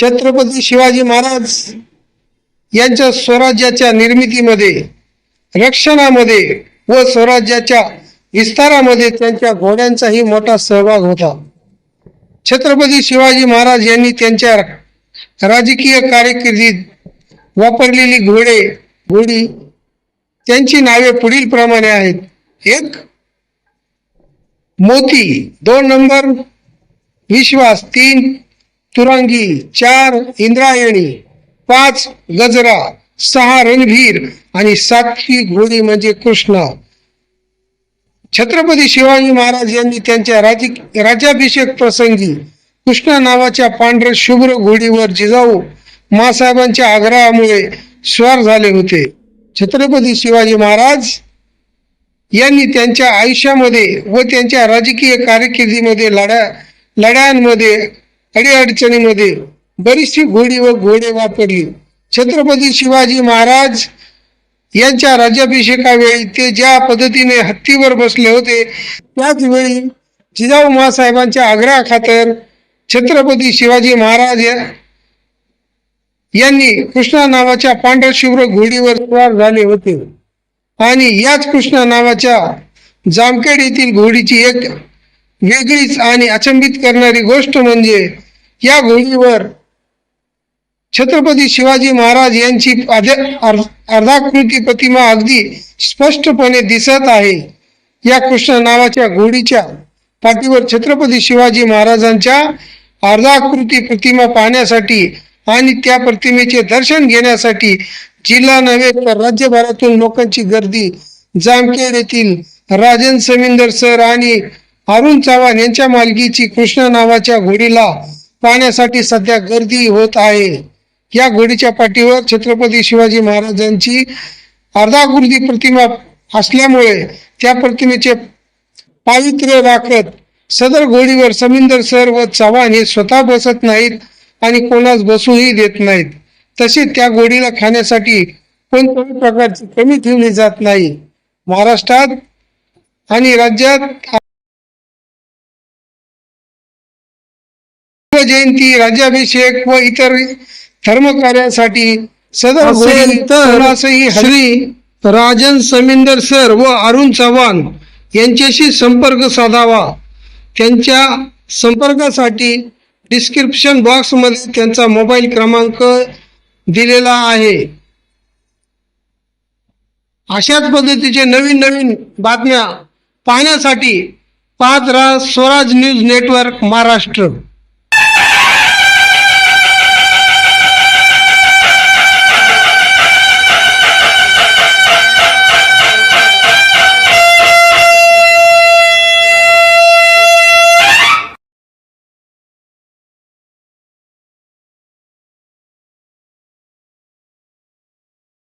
छत्रपती शिवाजी महाराज यांच्या स्वराज्याच्या निर्मितीमध्ये रक्षणामध्ये व स्वराज्याच्या विस्तारामध्ये त्यांच्या घोड्यांचाही मोठा सहभाग होता. छत्रपती शिवाजी महाराज यांनी त्यांच्या राजकीय कार्यकिर्दीत वापरलेली घोडे घोडी त्यांची नावे पुढील प्रमाणे आहेत. एक मोती दोन नंबर विश्वास तीन तुरांगी चार इंद्रायणी पाच गजरा सहा रणभीर आणि सातवी घोडी म्हणजे कृष्णा. छत्रपती शिवाजी महाराज यांनी त्यांच्या राज राज्याभिषेक प्रसंगी कृष्णा नावाच्या पांढऱ्या शुभ्र घोडीवर जिजाऊ मासाहेबांच्या आग्रहामुळे स्वार झाले होते. छत्रपती शिवाजी महाराज यांनी त्यांच्या आयुष्यामध्ये व त्यांच्या राजकीय कारकिर्दीमध्ये लढ्या लढ्यांमध्ये अडीअडचणीमध्ये बरीचशी घोडी व घोडे वापरली. छत्रपती शिवाजी महाराज यांच्या राज्याभिषेकावेळी ते ज्या पद्धतीने हत्तीवर बसले होते त्याच वेळी जिजाऊ मासाहेबांच्या आग्रहाखातर छत्रपती शिवाजी महाराज यांनी कृष्णा नावाच्या पांढर शुभ्र घोडीवर स्वार झाले होते. आणि याच कृष्णा नावाच्या जामखेड येथील घोडीची एक वेगळीच आणि अचंबित करणारी गोष्ट म्हणजे या घोडीवर छत्रपती शिवाजी महाराज यांची अर्धाकृती प्रतिमा अगदी स्पष्टपणे दिसत आहे. या कृष्ण नावाच्या घोडीच्या पाठीवर छत्रपती शिवाजी महाराजांच्या अर्धाकृती प्रतिमा पाहण्यासाठी आणि त्या प्रतिमेचे दर्शन घेण्यासाठी जिल्हा नव्हे तर राज्यभरातून लोकांची गर्दी जामखेड येथील राजन समिंदर सर आणि अरुण चव्हाण यांच्या मालकीची कृष्ण नावाच्या घोडीला पाहण्यासाठी सध्या गर्दी होत आहे. या घोडीच्या पाठीवर छत्रपती शिवाजी महाराजांची अर्धाकृती प्रतिमा असल्यामुळे त्या प्रतिमेचे पावित्र्य राखत सदर घोडीवर समिंदर सर व चव्हाण हे स्वतः बसत नाहीत आणि कोणास बसूही देत नाहीत. तसेच त्या घोडीला खाण्यासाठी कोणत्याही प्रकारची कमी ठेवली जात नाही. महाराष्ट्रात आणि राज्यात जयंती राज्याभिषेक व इतर सदर घोडी तर कोणासही श्री राजन समिंदर सर व अरुण चव्हाण यांच्याशी संपर्क साधावा. त्यांच्या संपर्कासाठी डिस्क्रिप्शन बॉक्समध्ये त्यांचा मोबाईल क्रमांक दिलेला आहे. अशाच पद्धतीचे नवीन नवीन बातम्या पाहण्यासाठी पाहत राहा स्वराज न्यूज नेटवर्क महाराष्ट्र.